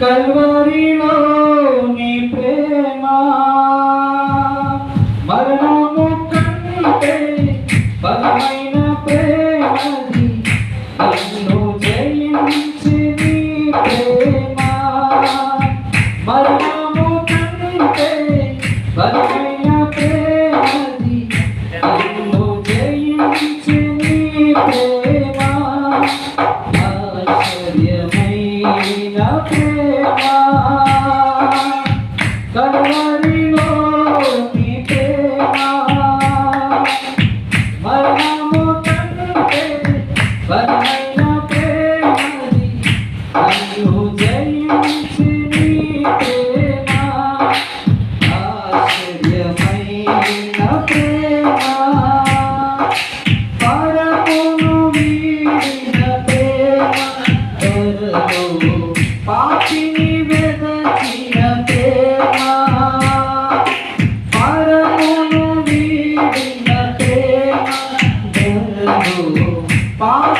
కల్వరిలో నీ ప్రేమ. మరణము కంటే బలమైన ప్రేమది నన్ను జయించి ప్రేమ. Sarvari